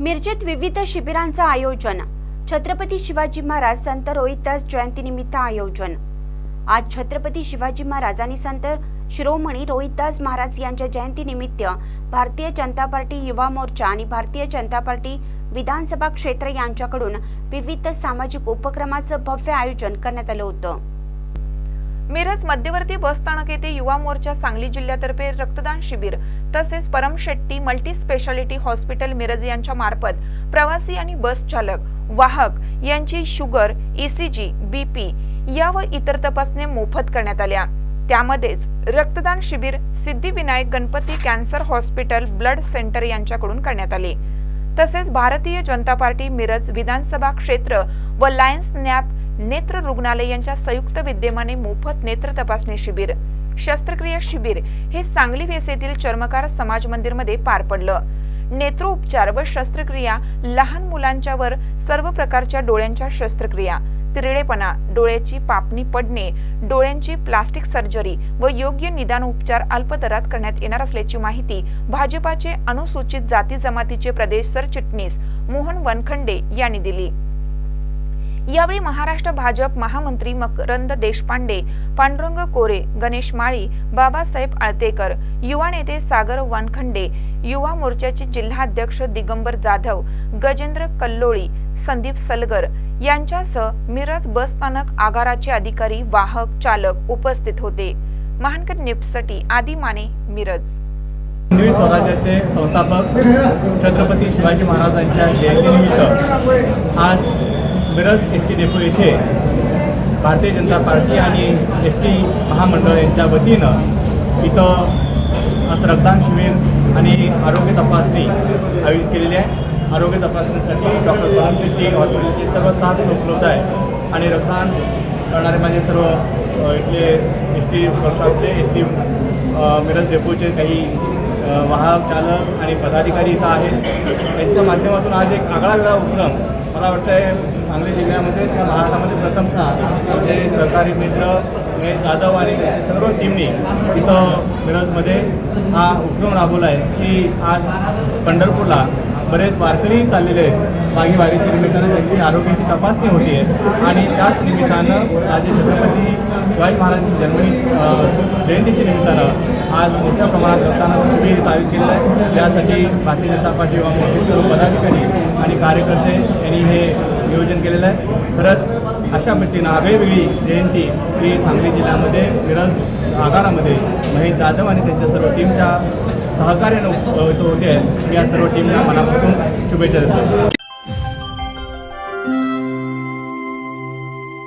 मिरजेत विविध शिबिरांचं आयोजन. छत्रपती शिवाजी महाराज संत रोहितदास जयंतीनिमित्त आयोजन. आज छत्रपती शिवाजी महाराज आणि संत शिरोमणी रोहितदास महाराज यांच्या जयंतीनिमित्त भारतीय जनता पार्टी युवा मोर्चा आणि भारतीय जनता पार्टी विधानसभा क्षेत्र यांच्याकडून विविध सामाजिक उपक्रमाचं भव्य आयोजन करण्यात आलं होतं. मिरज मध्यवर्ती बसस्थानक येथे युवा मोर्चा सांगली जिल्ह्यातर्फे रक्तदान शिबिर तसेच Param Shetty multi speciality hospital Miraj यांच्या मार्फत प्रवासी आणि बस चालक वाहक यांची शुगर ईसीजी बीपी या व इतर तपासण्या मोफत करण्यात आल्या. त्यामध्येच रक्तदान शिबिर Siddhivinayak Ganapati cancer hospital blood centre यांच्याकडून करण्यात आले. तसेच भारतीय जनता पार्टी मिरज विधानसभा क्षेत्र व लायन्स नॅप नेत्र रुग्णालय यांच्या संयुक्त विद्यमाने मोफत नेत्र तपासणी शिबिर शस्त्रक्रिया शिबिर हे सांगली वेसेतील चर्मकार समाज मंदिरमध्ये पार पडलं. नेत्रोपचार व शस्त्रक्रिया लहान मुलांच्यावर सर्व प्रकारच्या डोळ्यांच्या शस्त्रक्रिया तिरडेपणा डोळ्याची पापणी पडणे डोळ्यांची प्लास्टिक सर्जरी व योग्य निदान उपचार अल्प दरात करण्यात येणार असल्याची माहिती भाजपाचे अनुसूचित जाती जमातीचे प्रदेश सरचिटणीस मोहन वनखंडे यांनी दिली. यावेळी महाराष्ट्र भाजप महामंत्री मकरंद देशपांडे पांडुरंग कोरे गणेश माळी बाबासाहेब आळतेकर युवा नेते सागर वानखंडे युवा मोर्चाचे जिल्हाध्यक्ष दिगंबर जाधव गजेंद्र कल्लोळी संदीप सलगर यांच्यासह मिरज बस स्थानक आगाराचे अधिकारी वाहक चालक उपस्थित होते. महानकर निप्ससाठी आदी माने मिरज. हिंदवी स्वराज्याचे संस्थापक छत्रपती शिवाजी महाराजांच्या जयंतीनिमित्त आज मिरज एस टी डेपो येथे भारतीय जनता पार्टी आणि एस टी महामंडळ यांच्या वतीनं इथं असं रक्तदान शिबिर आणि आरोग्य तपासणी आयोजित केलेली आहे. आरोग्य तपासणीसाठी डॉक्टर कलाम शेट्टी हॉस्पिटलचे सर्व स्टाफ उपलब्ध आहे आणि रक्तदान करणारे माझे सर्व इथले एस टी वर्कशॉपचे एस टी मिरज डेपोचे काही वाहक चालक आणि पदाधिकारी इथं आहेत. त्यांच्या माध्यमातून आज एक आगळा वेगळा उपक्रम मला वाटतं आहे सांगली जिल्ह्यामध्येच या महाराष्ट्रामध्ये प्रथमतः आमचे सहकारी मित्र उमेश जाधव आणि त्यांच्या सर्व टीमनी इथं मिरजमध्ये हा उपक्रम राबवला आहे की आज पंढरपूरला बरेच वारकरी चाललेले आहेत. मागी वारीच्या निमित्तानं त्यांची आरोग्याची तपासणी होती आहे. आणि त्याच निमित्तानं राजे छत्रपती शिवाजी महाराजांची जन्मदिन जयंतीच्या निमित्तानं आज मोठ्या प्रमाणात रक्तदानाचं शिबिर आयोजित केलेलं आहे. त्यासाठी भारतीय जनता पार्टी व मोर्चाचे सर्व पदाधिकारी आणि कार्यकर्ते यांनी हे नियोजन केलेलं आहे. खरंच अशा पद्धतीनं आगळीवेगळी जयंती ही सांगली जिल्ह्यामध्ये मिरज आगारामध्ये महेश जाधव आणि त्यांच्या सर्व टीमच्या सहकार्यानं अ, होते या सर्व टीमला मनापासून शुभेच्छा देतो.